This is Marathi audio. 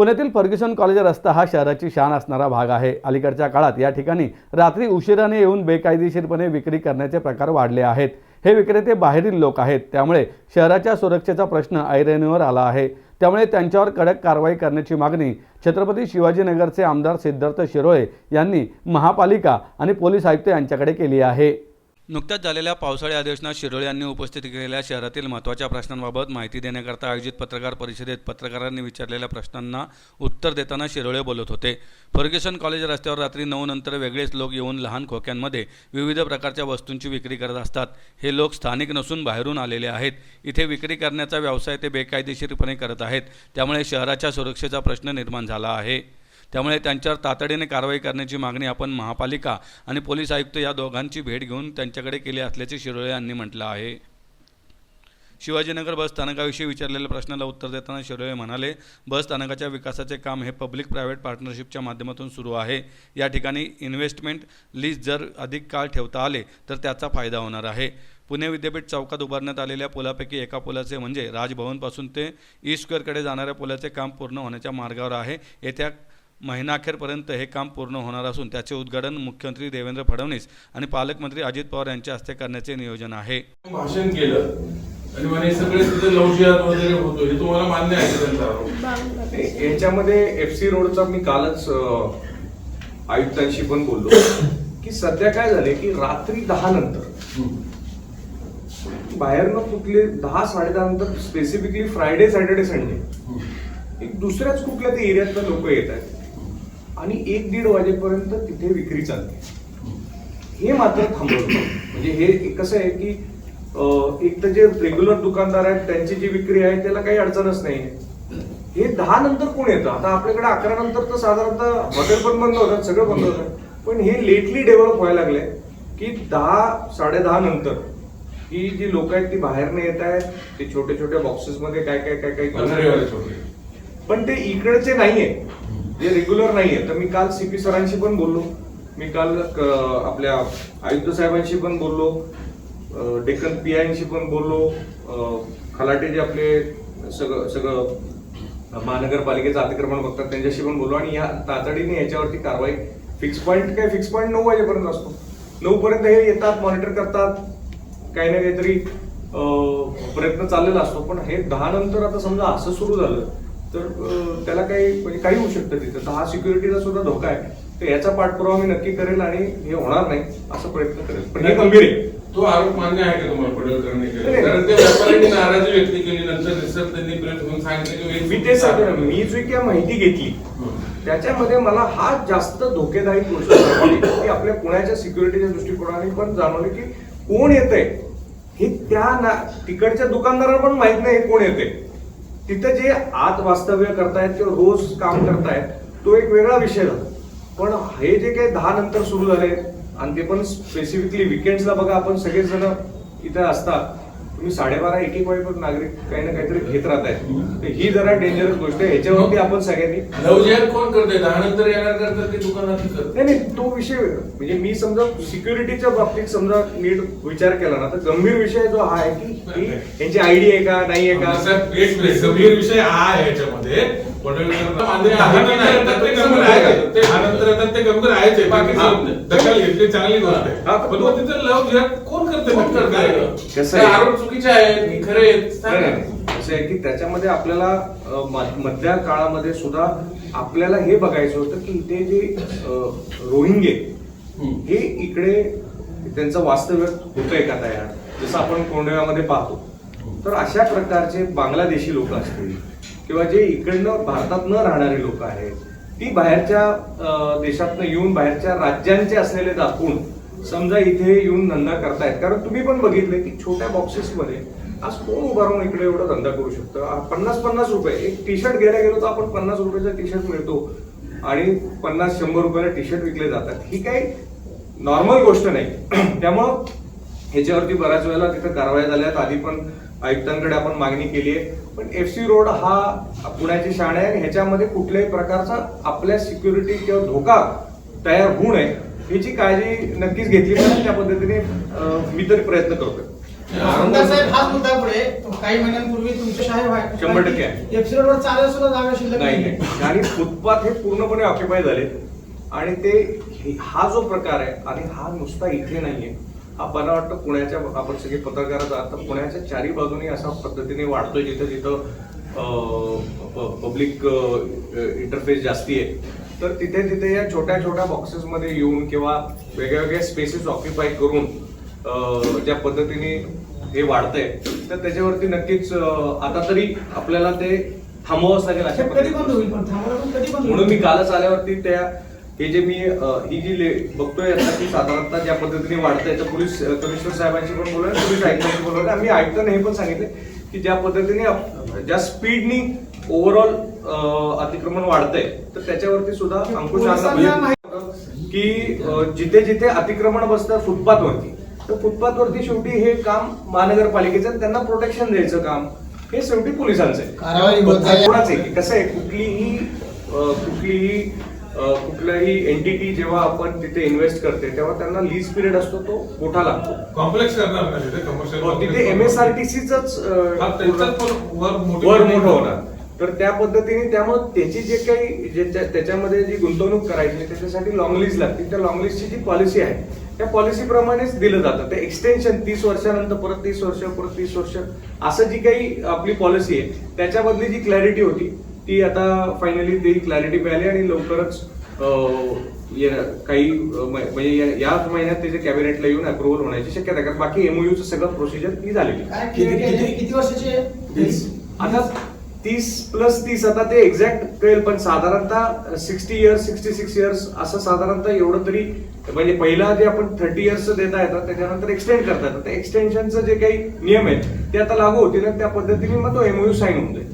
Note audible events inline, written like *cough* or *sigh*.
पुण्यातील फर्ग्युसन कॉलेज रस्ता हा शहराची शान असणारा भाग आहे. अलीकडच्या काळात या ठिकाणी रात्री उशिराने येऊन बेकायदेशीरपणे विक्री करण्याचे प्रकार वाढले आहेत. हे विक्रेते बाहेरील लोक आहेत. त्यामुळे शहराच्या सुरक्षेचा प्रश्न ऐरणीवर आला आहे. त्यामुळे त्यांच्यावर कडक कारवाई करण्याची मागणी छत्रपती शिवाजीनगरचे आमदार सिद्धार्थ शिरोळे यांनी महापालिका आणि पोलीस आयुक्त यांच्याकडे केली आहे. नुकत्याच झालेल्या पावसाळी अधिवेशनात शिरोळे यांनी उपस्थित केलेल्या शहरातील महत्त्वाच्या प्रश्नांबाबत माहिती देण्याकरता आयोजित पत्रकार परिषदेत पत्रकारांनी विचारलेल्या प्रश्नांना उत्तर देताना शिरोळे बोलत होते. फर्ग्युसन कॉलेज रस्त्यावर रात्री नऊ नंतर वेगळेच लोक येऊन लहान खोक्यांमध्ये विविध प्रकारच्या वस्तूंची विक्री करत असतात. हे लोक स्थानिक नसून बाहेरून आलेले आहेत. इथे विक्री करण्याचा व्यवसाय ते बेकायदेशीरपणे करत आहेत. त्यामुळे शहराच्या सुरक्षेचा प्रश्न निर्माण झाला आहे. त्यामुळे त्यांच्यावर तातडीने कारवाई करण्याची मागणी आपण महापालिका आणि पोलीस आयुक्त या दोघांची भेट घेऊन त्यांच्याकडे केली असल्याचे शिरोळे यांनी म्हटलं आहे. शिवाजीनगर बस स्थानकाविषयी विचारलेल्या प्रश्नाला उत्तर देताना शिरोळे म्हणाले बस स्थानकाच्या विकासाचे काम हे पब्लिक प्रायव्हेट पार्टनरशिपच्या माध्यमातून सुरू आहे. या ठिकाणी इन्व्हेस्टमेंट लीज जर अधिक काळ ठेवता आले तर त्याचा फायदा होणार आहे. पुणे विद्यापीठ चौकात उभारण्यात आलेल्या पुलापैकी एका पुलाचे म्हणजे राजभवनपासून ते ई स्क्वेअरकडे जाणाऱ्या पुलाचे काम पूर्ण होण्याच्या मार्गावर आहे. येत्या महिनाअखेरपर्यंत हे काम पूर्ण होणार असून त्याचे उद्घाटन मुख्यमंत्री देवेंद्र फडणवीस आणि पालकमंत्री अजित पवार यांच्या हस्ते करण्याचे नियोजन आहे. भाषण केलं आणि म्हणे सगळे तिथे लवजियात वगैरे होतो हे तुम्हाला मान्य आहे त्यांचा आरोप? याच्यामध्ये एफ सी रोडचा मी कालच आयुक्तांशी पण बोललो की सध्या काय झाले की रात्री दहा नंतर बाहेरनं कुठले दहा साडेदहा नंतर स्पेसिफिकली फ्रायडे सॅटर्डे संडे एक दुसऱ्याच कुठल्या ते एरियातनं लोक येत आहेत. आणि एक दीड वाजेपर्यंत तिथे विक्री चालते. हे मात्र थांबवलं. म्हणजे हे कसं आहे की एक तर जे रेग्युलर दुकानदार आहेत त्यांची जी विक्री आहे त्याला काही अडचणच नाही हे दहा नंतर कोण येतं? आता आपल्याकडे अकरा नंतर तर साधारणतः हॉटेल पण बंद होतात सगळं बंद होतं पण हे लेटली डेव्हलप व्हायला लागलंय की दहा साडेदहा नंतर ही जी लोक आहेत ती बाहेरनं येत आहेत ते छोटे छोटे बॉक्सेस मध्ये काय काय काय काय पण ते इकडचे नाहीये. जे रेग्युलर नाहीये. तर मी काल सी पी सरांशी पण बोललो. मी काल आपल्या आयुक्त साहेबांशी पण बोललो. डेक्कन डेक्कन पीआयशी पण बोललो. खलाटे जे आपले सगळं सगळं महानगरपालिकेचं अतिक्रमण बघतात त्यांच्याशी पण बोललो. आणि या तातडीने याच्यावरती कारवाई फिक्स पॉईंट काय फिक्स पॉईंट नऊ वाजेपर्यंत असतो. नऊ पर्यंत हे येतात मॉनिटर करतात. काही ना काहीतरी प्रयत्न चाललेला असतो. पण हे दहा नंतर आता समजा असं सुरू झालं तर त्याला काही म्हणजे काही होऊ शकतं तिथं. तर हा सिक्युरिटीचा सुद्धा धोका आहे. तर याचा पाठपुरावा मी नक्की करेल आणि हे होणार नाही असा प्रयत्न करेल. पण हे गंभीर आहे. तो आरोप मान्य आहे का तुम्हाला पडळकरने केला? नाही. कारण त्या व्यापाऱ्यांनी नाराजी व्यक्त केली नंतर निसर्ग त्यांनी प्रेस होऊन सांगितलं की मी ते सांगतो ना, मी जी काही माहिती घेतली त्याच्यामध्ये मला हा जास्त धोकेदायक गोष्ट की आपल्या पुण्याच्या सिक्युरिटीच्या दृष्टिकोनाने पण जाणवली की कोण येतंय हे त्या ना तिकडच्या दुकानदारांना पण माहीत नाही कोण येते तिथं जे आत वास्तव्य करतायत किंवा रोज काम करतायत तो एक वेगळा विषय झाला. पण हे जे काही दहा नंतर सुरू झाले आणि ते पण स्पेसिफिकली विकेंड्सला बघा आपण सगळेच जण इथं असतात. तुम्ही साडेबारा एक एक वाजेपर्यंत नागरिक काही ना काहीतरी घेत राहत आहेत तर ही जरा डेंजरस गोष्ट आहे. ह्याच्यावरती आपण सगळ्यांनी लवजियात कोण करते दहा नंतर येणार करतात की दुकानात करतात? नाही नाही तो विषय. म्हणजे मी समजा सिक्युरिटीच्या बाबतीत समजा नीट विचार केला ना तर गंभीर विषय जो हा आहे की यांची आयडी आहे का नाही आहे का? गंभीर विषय हा आहे याच्यामध्ये. ते गंभीर आहेच आहे. बाकी. दखल घेतली चांगली गोष्ट आहे पण मग तिथं लव जिहाद कोण करते काय? आरोप चुकीचे आहेत की खरे आहेत नाही, सांगा. नाही, नाही. असं आहे की त्याच्यामध्ये आपल्याला मधल्या काळामध्ये सुद्धा आपल्याला हे बघायचं होतं की इथे जे रोहिंगे. हे इकडे त्यांचं वास्तव्य होतंय का तयार जसं आपण कोंडव्यामध्ये पाहतो तर अशा प्रकारचे बांगलादेशी लोक असतील किंवा जे इकडनं भारतात न राहणारे लोक आहेत ती बाहेरच्या देशातनं येऊन बाहेरच्या राज्यांचे असलेले दाखवून समजा इथे येऊन धंदा करतायत. कारण तुम्ही पण बघितले की छोट्या बॉक्सेसमध्ये आज कोण उभा राहून इकडे एवढा धंदा करू शकतो? पन्नास पन्नास रुपये. एक टी शर्ट घ्यायला गेलो तर आपण पन्नास रुपयाचा टी शर्ट मिळतो. आणि पन्नास शंभर रुपयाला टी शर्ट विकले जातात. ही काही नॉर्मल गोष्ट नाही. *clears throat* त्यामुळं ह्याच्यावरती बऱ्याच वेळेला तिथं कारवाई झाल्यात. आधी पण आयुक्तांकडे आपण मागणी केली आहे. पण एफ सी रोड हा पुण्याची शाण आहे ह्याच्यामध्ये कुठल्याही प्रकारचा आपल्या सिक्युरिटी किंवा धोका तयार होऊ नये याची काळजी नक्कीच घेतली पाहिजे त्या पद्धतीने मी तरी प्रयत्न करतोय. काही महिन्यांपूर्वी तुमचे साहेब शंभर टक्के आहे. एप्सिलॉनवर चालेल सुद्धा जागा शिल्लक नाही आणि फुटपाथ हे पूर्णपणे ऑक्युपाय झाले आणि ते हे- जो प्रकार आहे आणि हा नुसता इथे नाहीये. मला वाटतं पुण्याच्या आपण सगळे पत्रकार आहात तर पुण्याच्या चारी बाजूनी असा पद्धतीने वाढतोय जिथं जिथं पब्लिक इंटरफेस जास्ती आहे. तर तिथे तिथे या छोट्या छोट्या बॉक्सेसमध्ये येऊन किंवा वेगळ्या वेगळ्या स्पेसेस ऑक्युपाय करून ज्या पद्धतीने हे वाढतंय तर त्याच्यावरती नक्कीच आता तरी आपल्याला ते थांबवावंच लागेल अशा म्हणून मी? कालच आल्यावरती त्या हे जे मी ही जी ले- बघतोय आता की साधारणतः ज्या पद्धतीने वाढतंय तर पोलीस कमिशनर साहेबांशी पण बोलवलं पोलीस आयुक्तांशी बोलवलं. आम्ही आयुक्तांनी हे पण सांगितले की ज्या पद्धतीने ज्या स्पीडनी ओव्हरऑल अतिक्रमण वाढतंय तर त्याच्यावरती सुद्धा अंकुश आणला की जिथे जिथे अतिक्रमण बसतं फुटपाथवरती तर फुटपाथवरती शेवटी हे काम महानगरपालिकेचं. त्यांना प्रोटेक्शन द्यायचं काम हे शेवटी पोलिसांचं आहे. कसं आहे? कुठलीही कुठलीही कुठल्याही एंटिटी जेव्हा आपण तिथे इन्व्हेस्ट करते तेव्हा त्यांना लीज पिरियड असतो तो मोठा लागतो. कॉम्प्लेक्स करणार तिथे कमर्शियल तिथे एमएसआरटीसीच वर मोठी होणार. तर त्या पद्धतीने त्यामुळे त्याची जे काही त्याच्यामध्ये जी गुंतवणूक करायची त्याच्यासाठी लॉंग लिस्ट लागते. त्या लॉंग लिस्टची जी पॉलिसी आहे त्या पॉलिसी प्रमाणेच दिलं जातं. ते एक्सटेन्शन तीस वर्षानंतर परत तीस वर्ष परत तीस वर्ष. असं जी काही आपली पॉलिसी आहे त्याच्यामधली जी क्लॅरिटी होती ती आता फायनली ती क्लॅरिटी मिळाली आणि लवकरच अं, ये- काही म्हणजे या- याच महिन्यात त्याचे कॅबिनेटला येऊन अप्रुव्हल होण्याची शक्यता आहे. कारण बाकी एमओयूचं सगळं प्रोसिजर ही झालेली किती किती- किती वर्षाचे? आता तीस प्लस तीस आता ते एक्झॅक्ट कळेल पण साधारणतः sixty years sixty six years असं साधारणतः एवढं तरी म्हणजे पहिला जे आपण थर्टी इयर्स देता येतात त्याच्यानंतर एक्सटेंड करता येतात. एक्सटेन्शनचं जे काही नियम आहेत ते आता लागू होतील त्या पद्धतीने मग तो एमओयू साईन होऊन जाईल.